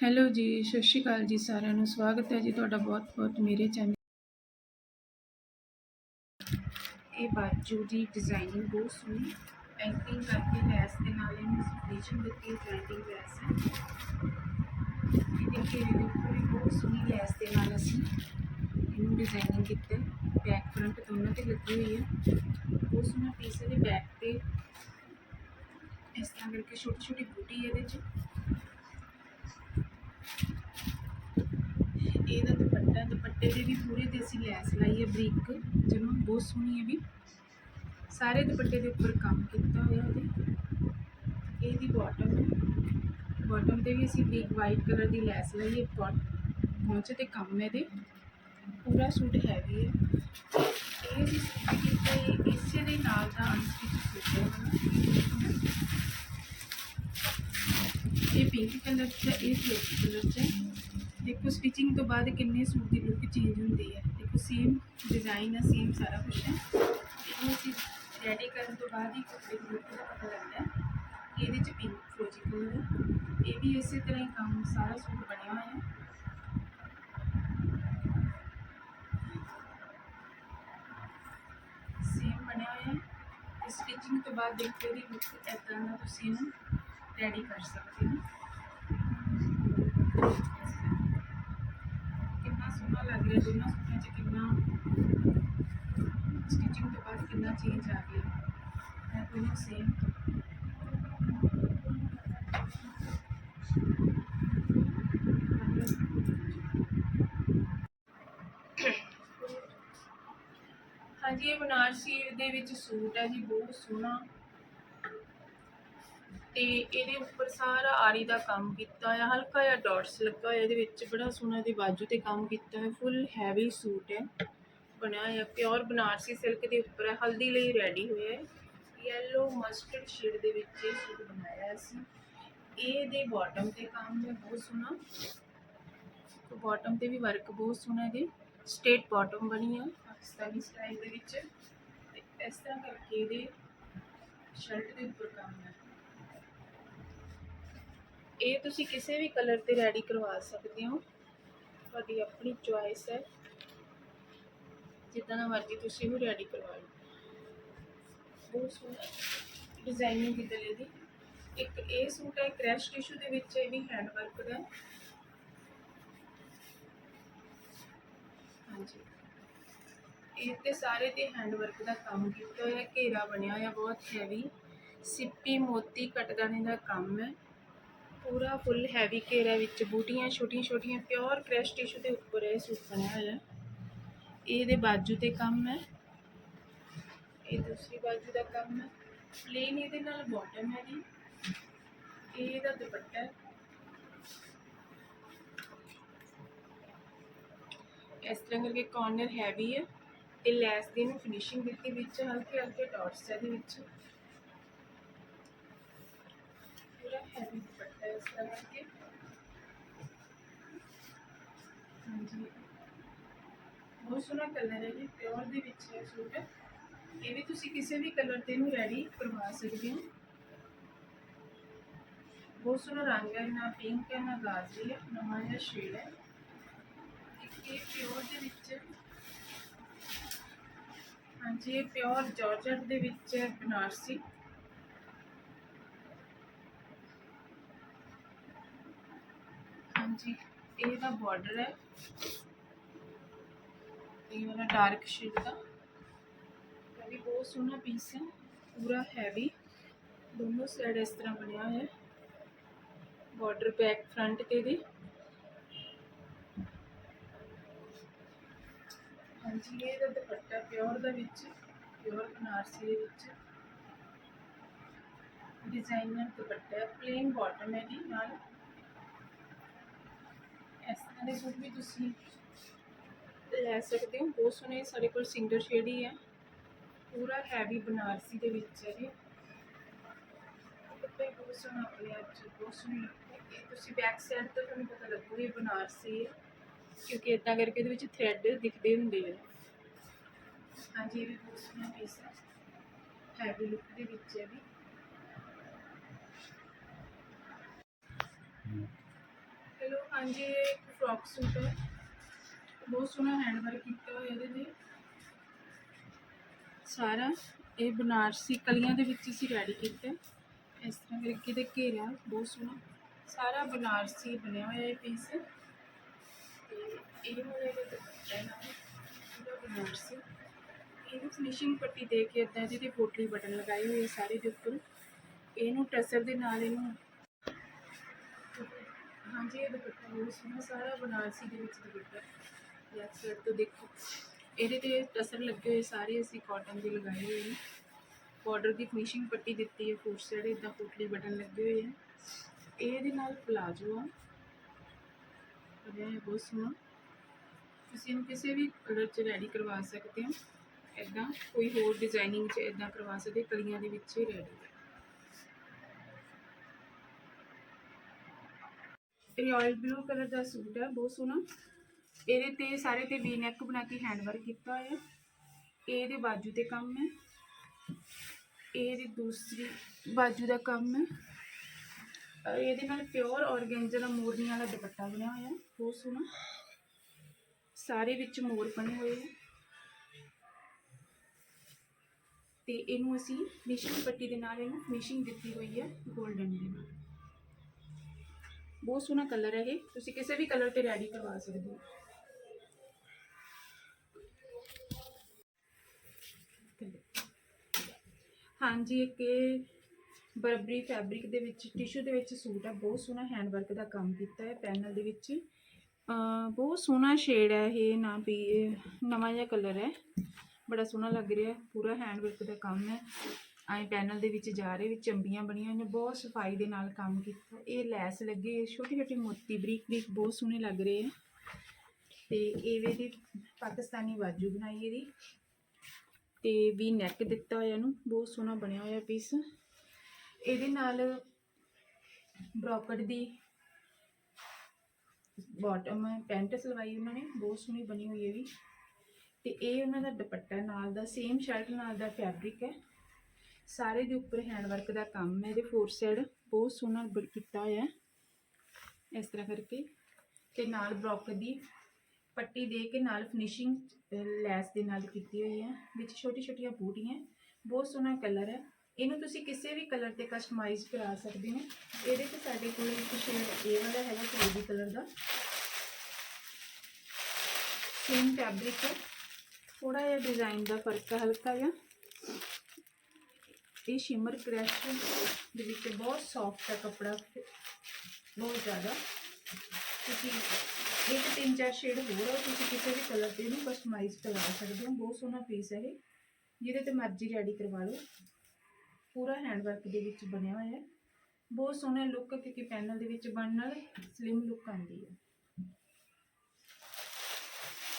Hello ਜੀ, ਸਤਿ ਸ਼੍ਰੀ ਅਕਾਲ ਜੀ ਸਾਰਿਆਂ ਨੂੰ, ਸਵਾਗਤ ਹੈ ਜੀ ਤੁਹਾਡਾ ਬਹੁਤ-ਬਹੁਤ ਮੇਰੇ ਚੈਨਲ ਇਹ ਬਾਜੂ ਦੀ ਡਿਜ਼ਾਈਨਿੰਗ ਬਹੁਤ ਸੋਹਣੀ ਪੈਂਟਿੰਗ ਕਰਕੇ ਲੈਸ ਦੇ ਨਾਲ ਇਹਨੂੰ ਫਿਨਿਸ਼ਿੰਗ ਦਿੱਤੀ ਪੈਂਟਿੰਗ ਲੈਸ ਹੈ। ਇਹਦੇ ਘੇਰੇ ਦੇ ਬਹੁਤ ਸੋਹਣੀ ਲੈਸ ਦੇ ਨਾਲ ਅਸੀਂ ਇਹਨੂੰ ਡਿਜ਼ਾਈਨਿੰਗ ਕੀਤਾ। ਬੈਕ ਫਰੰਟ ਦੋਨਾਂ ਤੇ ਲੱਗੀ ਹੋਈ ਹੈ। ਬਹੁਤ ਸੋਹਣਾ ਪੀਸ ਇਹਦੇ ਬੈਕ ਤੇ। ਇਸ ਤਰ੍ਹਾਂ ਕਰਕੇ ਛੋਟੀ ਛੋਟੀ ਬੂਟੀ ਇਹਦੇ 'ਚ ਇਹਦਾ ਇਹਦੇ ਵੀ ਪੂਰੇ ਤੇ ਅਸੀਂ ਲੈਸ ਲਾਈ ਹੈ ਬਰੀਕ ਜਮਾ ਬਹੁਤ ਸੋਹਣੀ ਹੈ ਵੀ। ਸਾਰੇ ਦੁਪੱਟੇ ਦੇ ਉੱਪਰ ਕੰਮ ਕੀਤਾ ਹੋਇਆ ਇਹਦੇ। ਇਹਦੀ ਬਾਟਮ ਹੈ। ਬਾਟਮ ਤੇ ਵੀ ਅਸੀਂ ਬਰੀਕ ਵਾਈਟ ਕਲਰ ਦੀ ਲੈਸ ਲਾਈ ਹੈ ਪਹੁੰਚੇ ਤੇ ਕੰਮ ਇਹਦੇ। ਪੂਰਾ ਸੂਟ ਹੈਵੀ ਹੈ। ਇਹ ਵੀ ਸੂਟ ਕੀਤਾ ਇਸੇ ਦੇ ਨਾਲ ਦਾ ਅਨਸਟਿਚ ਸੂਟ ਹੈ ਇਹ ਪਿੰਕ ਕਲਰ 'ਚ ਇਹ ਬਲੈਕ ਕਲਰ 'ਚ ਦੇਖੋ ਸਟਿਚਿੰਗ ਤੋਂ ਬਾਅਦ ਕਿੰਨੇ ਸੂਟ ਦੀ ਲੁੱਕ ਚੇਂਜ ਹੁੰਦੀ ਹੈ ਦੇਖੋ ਸੇਮ ਡਿਜ਼ਾਈਨ ਹੈ ਸੇਮ ਸਾਰਾ ਕੁਝ ਹੈ ਇਹਨੂੰ ਅਸੀਂ ਰੈਡੀ ਕਰਨ ਤੋਂ ਬਾਅਦ ਹੀ ਕੱਪੜੇ ਦੀ ਲੁੱਕ ਦਾ ਪਤਾ ਲੱਗਦਾ ਹੈ ਇਹਦੇ 'ਚ ਪਿੰਕ ਫਰੋਜੀ ਕਲਰ ਹੈ ਇਹ ਵੀ ਇਸੇ ਤਰ੍ਹਾਂ ਹੀ ਕੰਮ ਸਾਰਾ ਸੂਟ ਬਣਿਆ ਹੋਇਆ ਹੈ ਸੇਮ ਬਣਿਆ ਹੋਇਆ ਹੈ ਸਟਿਚਿੰਗ ਤੋਂ ਬਾਅਦ ਦੇਖੋ ਇਹਦੀ ਲੁੱਕ ਇੱਦਾਂ ਦਾ ਤੁਸੀਂ ਇਹਨੂੰ ਰੈਡੀ ਕਰ ਸਕਦੇ ਹੋ ਕਿੰਨਾ ਸੋਹਣਾ ਲੱਗ ਰਿਹਾ ਦੋਨਾਂ ਸੂਟਾਂ 'ਚ ਕਿੰਨਾ ਸਟਿਚਿੰਗ ਤੋਂ ਬਾਅਦ ਕਿੰਨਾ ਚੇਂਜ ਆ ਗਿਆ। ਹੈ ਦੋਨੋਂ ਸੇਮ ਹਾਂਜੀ, ਇਹ ਬਨਾਰਸੀ ਦੇ ਵਿੱਚ ਸੂਟ ਹੈ ਜੀ, ਬਹੁਤ ਸੋਹਣਾ। ਤੇ ਇਹਦੇ ਉੱਪਰ ਸਾਰਾ ਆਰੀ ਦਾ ਕੰਮ ਕੀਤਾ ਹੋਇਆ, ਹਲਕਾ ਜਿਹਾ ਡਾਟਸ ਲੱਗਾ ਹੋਇਆ, ਇਹਦੇ ਵਿੱਚ ਬੜਾ ਸੋਹਣਾ ਇਹਦੀ ਬਾਜੂ ਤੇ ਕੰਮ ਕੀਤਾ ਹੈ ਫੁੱਲ ਹੈਵੀ ਸੂਟ ਹੈ। ਬਣਿਆ ਹੋਇਆ ਪਿਓਰ ਬਨਾਰਸੀ ਸਿਲਕ ਦੇ ਉੱਪਰ ਹੈ, ਹਲਦੀ ਲਈ ਰੈਡੀ ਹੋਇਆ ਹੈ। ਯੈਲੋ ਮਸਟਰਡ ਸ਼ੇਡ ਦੇ ਵਿੱਚ ਇਹ ਸੂਟ ਬਣਾਇਆ ਸੀ। ਇਹਦੇ ਬਾਟਮ ਤੇ ਕੰਮ ਹੈ, ਬਹੁਤ ਸੋਹਣਾ। ਬਾਟਮ ਤੇ ਵੀ ਵਰਕ ਬਹੁਤ ਸੋਹਣਾ ਇਹਦੇ। ਸਟੇਟ ਬਾਟਮ ਬਣੀ ਆ, ਪਾਕਿਸਤਾਨੀ ਸਟਾਈਲ ਦੇ ਵਿੱਚ। ਤੇ ਇਸ ਤਰ੍ਹਾਂ ਕਰਕੇ ਇਹਦੇ ਸ਼ਰਟ ਦੇ ਉੱਪਰ ਕੰਮ ਹੈ। ਇਹ ਤੁਸੀਂ ਕਿਸੇ ਵੀ ਕਲਰ ਤੇ ਰੈਡੀ ਕਰਵਾ ਸਕਦੇ ਹੋ। ਤੁਹਾਡੀ ਆਪਣੀ ਚੁਆਇਸ ਹੈ। ਜਿੱਦਾਂ ਦਾ ਮਰਜ਼ੀ ਤੁਸੀਂ ਉਹ ਰੈਡੀ ਕਰਵਾ ਲਓ। ਬਹੁਤ ਸੋਹਣਾ ਡਿਜ਼ਾਈਨਿੰਗ ਦੀ ਗਲੇ ਦੀ ਇੱਕ ਇਹ ਸੂਟ ਹੈ ਕ੍ਰੈਸ਼ ਟਿਸ਼ੂ ਦੇ ਵਿੱਚ ਇਹ ਵੀ ਹੈਂਡ ਵਰਕ ਦਾ ਹਾਂਜੀ। ਇਹ ਤੇ ਸਾਰੇ ਤੇ ਹੈਂਡ ਵਰਕ ਦਾ ਕੰਮ ਕੀਤਾ ਹੋਇਆ, ਘੇਰਾ ਬਣਿਆ ਹੋਇਆ, ਬਹੁਤ ਹੈਵੀ ਸਿੱਪੀ, ਮੋਤੀ ਕਟਦਾਨੇ ਦਾ ਕੰਮ ਹੈ। ਪੂਰਾ ਫੁੱਲ ਹੈਵੀ ਘੇਰਾ ਵਿੱਚ, ਬੂਟੀਆਂ ਛੋਟੀਆਂ ਛੋਟੀਆਂ ਪਿਓਰ ਕ੍ਰੈਸ਼ ਟਿਸ਼ੂ ਦੇ ਉੱਪਰ ਇਹ ਸੂਟ ਬਣਿਆ ਹੋਇਆ। ਇਹਦੇ ਬਾਜੂ ਤੇ ਕੰਮ ਹੈ। ਇਹ ਦੂਸਰੀ ਬਾਜੂ ਦਾ ਕੰਮ ਹੈ। ਪਲੇਨ ਇਹਦੇ ਨਾਲ ਬਾਟਮ ਹੈ ਜੀ। ਇਹ ਇਹਦਾ ਦੁਪੱਟਾ ਹੈ। ਇਸ ਤਰ੍ਹਾਂ ਕਰਕੇ ਕਾਰਨਰ ਹੈਵੀ ਹੈ। ਤੇ ਲੈਸ ਦੀ ਨੂੰ ਫਿਨਿਸ਼ਿੰਗ ਦਿੱਤੀ ਵਿੱਚ ਹਲਕੇ ਹਲਕੇ ਡਾਟਸ ਹੈ ਇਹਦੇ ਵਿੱਚ। ਪੂਰਾ ਹੈਵੀ ਦੁਪੱਟਾ ਹੈ ਇਸ ਤਰ੍ਹਾਂ ਕਰਕੇ ਹਾਂਜੀ ਬਹੁਤ ਸੋਹਣਾ ਕਲਰ ਹੈ ਜੀ, ਪਿਓਰ ਦੇ ਵਿੱਚ ਹੈ ਸੂਟ। ਇਹ ਵੀ ਤੁਸੀਂ ਕਿਸੇ ਵੀ ਕਲਰ ਤੇ ਇਹਨੂੰ ਰੈਡੀ ਕਰਵਾ ਸਕਦੇ ਹੋ। ਬਹੁਤ ਸੋਹਣਾ ਰੰਗ ਹੈ, ਨਾ ਪਿੰਕ ਹੈ, ਨਾ ਗਾਜਰੀ ਹੈ, ਨਵਾਂ ਜਿਹਾ ਸ਼ੇਡ ਹੈ। ਇਹ ਪਿਓਰ ਦੇ ਵਿੱਚ ਹਾਂਜੀ, ਇਹ ਪਿਓਰ ਜਾਰਜਟ ਦੇ ਵਿੱਚ ਹੈ, ਬਨਾਰਸੀ। ਹਾਂਜੀ, ਇਹ ਦਾ ਬਾਰਡਰ ਹੈ। ਇਹ ਵਾਲਾ ਡਾਰਕ ਸ਼ੇਡ ਦਾ। ਇਹ ਵੀ ਬਹੁਤ ਸੋਹਣਾ ਪੀਸ ਹੈ, ਪੂਰਾ ਹੈਵੀ ਦੋਨੋਂ ਸਾਈਡ ਇਸ ਤਰ੍ਹਾਂ ਬਣਿਆ ਹੈ। ਬਾਰਡਰ ਬੈਕ ਫਰੰਟ ਤੇ ਦੀ ਹਾਂਜੀ, ਇਹ ਦਾ ਦੁਪੱਟਾ ਪਿਓਰ ਦਾ ਵਿੱਚ ਪਿਓਰ ਬਨਾਰਸੀ ਦੇ ਵਿੱਚ। ਡਿਜ਼ਾਈਨਰ ਦੁਪੱਟਾ ਪਲੇਨ ਬਾਟਮ ਹੈ ਦੀ ਨਾਲ ਇਸ ਤਰ੍ਹਾਂ ਦੇ ਸੂਟ ਵੀ ਤੁਸੀਂ ਲੈ ਸਕਦੇ ਹੋ, ਬਹੁਤ ਸੋਹਣੇ ਸਾਡੇ ਕੋਲ ਸਿੰਗਲ ਸ਼ੇਡ ਹੀ। ਹੈ ਪੂਰਾ ਹੈਵੀ ਬਨਾਰਸੀ ਦੇ ਵਿੱਚ ਹੈ ਇਹ ਦੁਪੱਟਾ ਬਹੁਤ ਸੋਹਣਾ ਆਪਣੇ ਆਪ 'ਚ ਬਹੁਤ ਸੋਹਣੀ ਤੁਸੀਂ ਬੈਕ ਸਾਈਡ ਤੋਂ ਤੁਹਾਨੂੰ ਪਤਾ ਲੱਗੂਗੀ ਬਨਾਰਸੀ ਹੈ, ਕਿਉਂਕਿ ਇਦਾਂ ਕਰਕੇ ਇਹਦੇ ਵਿੱਚ ਥ੍ਰੈਡ ਦਿਖਦੇ ਹੁੰਦੇ ਆ। ਹਾਂਜੀ, ਇਹ ਵੀ ਬਹੁਤ ਸੋਹਣਾ ਪੀਸ ਹੈ। ਹੈਵੀ ਲੁੱਕ ਦੇ ਵਿੱਚ ਹੈ ਵੀ ਹੈਲੋ ਹਾਂਜੀ, ਇਹ ਇੱਕ ਫਰੋਕ ਸੂਟ ਹੈ। ਬਹੁਤ ਸੋਹਣਾ ਹੈਂਡ ਵਰਕ ਕੀਤਾ ਹੋਇਆ ਇਹਦੇ ਤੇ। ਸਾਰਾ, ਇਹ ਬਨਾਰਸੀ ਕਲੀਆਂ ਦੇ ਵਿੱਚ ਅਸੀਂ ਰੈਡੀ ਕੀਤਾ ਇਸ ਤਰ੍ਹਾਂ ਕਰਕੇ ਦੇ ਘੇਰਾ ਬਹੁਤ ਸੋਹਣਾ। ਸਾਰਾ ਬਨਾਰਸੀ ਬਣਿਆ ਹੋਇਆ ਇਹ ਪੀਸ ਤੇ ਇਹ ਹੋਇਆ ਇਹਦਾ ਦੁਪੱਟਾ ਬਨਾਰਸੀ। ਇਹਨੂੰ ਫਿਨਿਸ਼ਿੰਗ ਪੱਟੀ ਦੇ ਕੇ ਇਦਾਂ ਜਿਹਦੇ ਪੋਟਲੀ ਬਟਨ ਲਗਾਏ ਹੋਈ ਆ ਸਾਰੇ ਦੇ ਉੱਪਰ। ਇਹਨੂੰ ਟਸਰ ਦੇ ਨਾਲ ਇਹਨੂੰ ਹਾਂਜੀ, ਇਹ ਦੁਪੱਟਾ ਬਹੁਤ ਸੋਹਣਾ ਸਾਰਾ ਬਨਾਰਸੀ ਦੇ ਵਿੱਚ ਦੁਪੱਟਾ। ਲੈਫਟ ਸਾਈਡ ਤੋਂ ਦੇਖੋ। ਇਹਦੇ ਤੇ ਟਸਰ ਲੱਗੇ ਹੋਏ ਸਾਰੇ ਅਸੀਂ ਕਾਟਨ ਦੇ ਲਗਾਏ ਹੋਏ ਨੇ। ਬਾਰਡਰ ਦੀ ਫਿਨਿਸ਼ਿੰਗ ਪੱਟੀ ਦਿੱਤੀ ਹੈ ਫੋਰ ਸਾਈਡ ਇਦਾਂ ਪੋਟਲੀ ਬਟਨ ਲੱਗੇ ਹੋਏ ਆ। ਇਹਦੇ ਨਾਲ ਪਲਾਜੋ ਆ। ਬਣਿਆ ਬਹੁਤ ਸੋਹਣਾ। ਤੁਸੀਂ ਇਹਨੂੰ ਕਿਸੇ ਵੀ ਕਲਰ 'ਚ ਰੈਡੀ ਕਰਵਾ ਸਕਦੇ ਹੋ। ਇਦਾਂ ਕੋਈ ਹੋਰ ਡਿਜ਼ਾਈਨਿੰਗ 'ਚ ਇਦਾਂ ਕਰਵਾ ਸਕਦੇ ਕਲੀਆਂ ਦੇ ਵਿੱਚ ਹੀ ਰੈਡੀ ਇਹ ਆਇਲ ਬਲੂ ਕਲਰ ਦਾ ਸੂਟ ਹੈ, ਬਹੁਤ ਸੋਹਣਾ। ਇਹਦੇ ਤੇ ਸਾਰੇ ਤੇ ਵੀ ਨੈਕ ਬਣਾ ਕੇ ਹੈਂਡ ਵਰਕ ਕੀਤਾ ਹੋਇਆ। ਇਹਦੇ ਬਾਜੂ ਤੇ ਕੰਮ ਹੈ। ਇਹ ਇਹਦੀ ਦੂਸਰੀ ਬਾਜੂ ਦਾ ਕੰਮ ਹੈ। ਇਹਦੇ ਨਾਲ ਪਿਓਰ ਔਰਗੈਂਜਾ ਦਾ ਮੋਰਨੀ ਵਾਲਾ ਦੁਪੱਟਾ ਬਣਿਆ ਹੋਇਆ ਬਹੁਤ ਸੋਹਣਾ। ਸਾਰੇ ਵਿੱਚ ਮੋਰ ਬਣੇ ਹੋਏ ਹੈ। ਤੇ ਇਹਨੂੰ ਅਸੀਂ ਫਿਨਿਸ਼ਿੰਗ ਪੱਟੀ ਦੇ ਨਾਲ ਇਹਨੂੰ ਫਿਨਿਸ਼ਿੰਗ ਦਿੱਤੀ ਹੋਈ ਹੈ 골ਡਨ ਦੇ ਨਾਲ। ਬਹੁਤ ਸੋਹਣਾ ਕਲਰ ਹੈ ਇਹ। ਤੁਸੀਂ ਕਿਸੇ ਵੀ ਕਲਰ ਤੇ ਰੈਡੀ ਕਰਵਾ ਸਕਦੇ ਹੋ। ਹਾਂਜੀ, ਇੱਕ ਇਹ ਬਰਬਰੀ ਫੈਬਰਿਕ ਦੇ ਵਿੱਚ ਟਿਸ਼ੂ ਦੇ ਵਿੱਚ ਸੂਟ ਹੈ ਬਹੁਤ ਸੋਹਣਾ ਹੈਂਡ ਵਰਕ ਦਾ ਕੰਮ ਕੀਤਾ ਹੈ ਪੈਨਲ ਦੇ ਵਿੱਚ। ਬਹੁਤ ਸੋਹਣਾ ਸ਼ੇਡ ਹੈ ਇਹ ਨਾ ਵੀ ਨਵਾਂ ਜਿਹਾ ਕਲਰ ਹੈ। ਬੜਾ ਸੋਹਣਾ ਲੱਗ ਰਿਹਾ ਪੂਰਾ ਹੈਂਡ ਵਰਕ ਦਾ ਕੰਮ ਹੈ। ਆਏ ਪੈਨਲ ਦੇ ਵਿੱਚ ਜਾ ਰਹੇ, ਵਿੱਚ ਚੰਬੀਆਂ ਬਣੀਆਂ ਹੋਈਆਂ, ਬਹੁਤ ਸਫ਼ਾਈ ਦੇ ਨਾਲ ਕੰਮ ਕੀਤਾ। ਇਹ ਲੈਸ ਲੱਗੀ ਹੈ ਛੋਟੀ ਛੋਟੀ ਮੋਤੀ, ਬਰੀਕ ਬਰੀਕ, ਬਹੁਤ ਸੋਹਣੇ ਲੱਗ ਰਹੇ ਆ। ਤੇ ਇਹ ਦੀ ਪਾਕਿਸਤਾਨੀ ਬਾਜੂ ਬਣਾਈ ਇਹਦੀ। ਤੇ ਵੀ ਨੈਕ ਦਿੱਤਾ ਹੋਇਆ ਇਹਨੂੰ, ਬਹੁਤ ਸੋਹਣਾ ਬਣਿਆ ਹੋਇਆ ਪੀਸ ਇਹਦੇ ਨਾਲ ਬ੍ਰੋਕਟ ਦੀ ਬਾਟਮ ਪੈਂਟ ਸਲਵਾਈ ਉਹਨਾਂ ਨੇ, ਬਹੁਤ ਸੋਹਣੀ ਬਣੀ ਹੋਈ ਹੈ ਵੀ ਤੇ ਇਹ ਉਹਨਾਂ ਦਾ ਦੁਪੱਟਾ ਨਾਲ ਦਾ ਸੇਮ ਸ਼ਰਟ ਨਾਲ ਦਾ ਫੈਬਰਿਕ ਹੈ। ਸਾਰੇ ਦੇ ਉੱਪਰ ਹੈਂਡ ਵਰਕ ਦਾ ਕੰਮ ਹੈ ਇਹਦੇ ਫੋਰ ਸਾਈਡ ਬਹੁਤ ਸੋਹਣਾ ਬ- ਕੀਤਾ ਹੋਇਆ ਇਸ ਤਰ੍ਹਾਂ ਕਰਕੇ ਤੇ ਨਾਲ ਬ੍ਰੋਕਟ ਦੀ ਪੱਟੀ ਦੇ ਕੇ ਨਾਲ ਫਿਨਿਸ਼ਿੰਗ ਲੈਸ ਦੇ ਨਾਲ ਕੀਤੀ ਹੋਈ ਹੈ। ਵਿੱਚ ਛੋਟੀ ਛੋਟੀਆਂ ਬੂਟੀਆਂ ਬਹੁਤ ਸੋਹਣਾ ਕਲਰ ਹੈ। ਇਹਨੂੰ ਤੁਸੀਂ ਕਿਸੇ ਵੀ ਕਲਰ ਤੇ ਕਸਟਮਾਈਜ਼ ਕਰਾ ਸਕਦੇ ਹੋ। ਇਹਦੇ ਤੇ ਸਾਡੇ ਕੋਲ ਇੱਕ ਸ਼ੇਡ ਇਹ ਵਾਲਾ ਹੈਗਾ ਫਿਰੋਜ਼ੀ ਕਲਰ ਦਾ। ਸੇਮ ਫੈਬਰਿਕ ਹੈ। ਥੋੜਾ ਜਿਹਾ ਡਿਜ਼ਾਈਨ ਦਾ ਫ਼ਰਕ ਹੈ, ਹਲਕਾ ਜਿਹਾ। ਇਹ ਸ਼ਿਮਰ ਕ੍ਰੈਸ਼ ਦੇ ਵਿੱਚ ਬਹੁਤ ਸੌਫਟ ਹੈ ਕਪੜਾ, ਬਹੁਤ ਜ਼ਿਆਦਾ। ਤੁਸੀਂ ਇੱਕ ਤਿੰਨ ਚਾਰ ਸ਼ੇਡ ਹੋਰ ਆ, ਤੁਸੀਂ ਕਿਸੇ ਵੀ ਕਲਰ ਤੇ ਇਹਨੂੰ ਕਸਟਮਾਈਜ਼ ਕਰਵਾ ਸਕਦੇ ਹੋ। ਬਹੁਤ ਸੋਹਣਾ ਪੀਸ ਹੈ ਇਹ। ਜਿਹਦੇ ਤੇ ਮਰਜ਼ੀ ਰੈਡੀ ਕਰਵਾ ਲਓ। ਪੂਰਾ ਹੈਂਡ ਵਰਕ ਦੇ ਵਿੱਚ ਬਣਿਆ ਹੋਇਆ ਹੈ। ਬਹੁਤ ਸੋਹਣਾ ਲੁੱਕ ਕਿਉਂਕਿ ਪੈਨਲ ਦੇ ਵਿੱਚ ਬਣਨ ਨਾਲ ਸਲਿਮ ਲੁੱਕ ਆਉਂਦੀ ਹੈ।